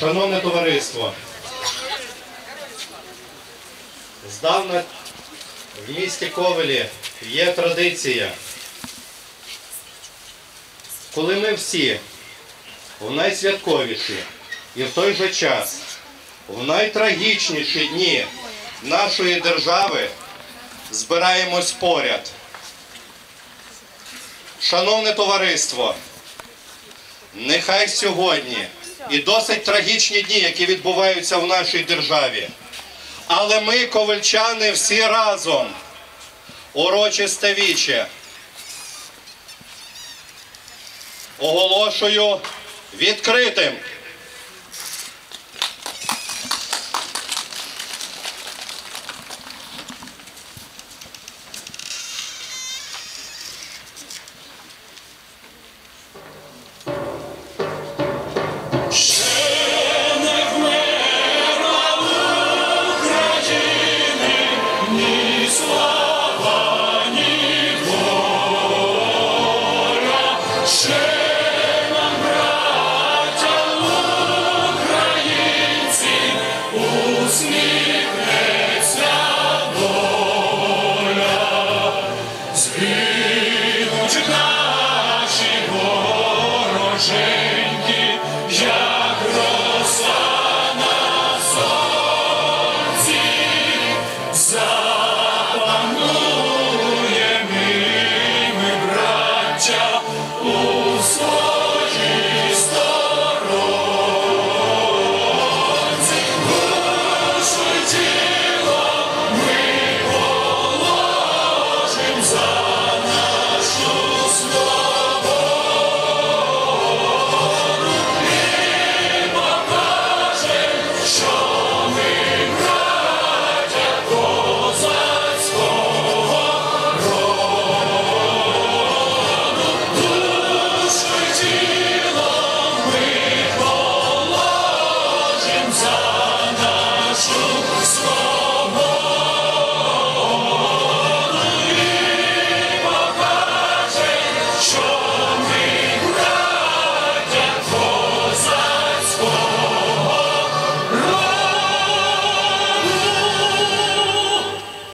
Шановне товариство, здавна в місті Ковелі є традиція, коли ми всі в найсвятковіші і в той же час в найтрагічніші дні нашої держави збираємось поряд. Шановне товариство, нехай сьогодні і досить трагічні дні, які відбуваються в нашій державі. Але ми, ковальчани, всі разом урочисте віче. Оголошую відкритим. плачуть наші вороженьки, як роса на сонці. himself.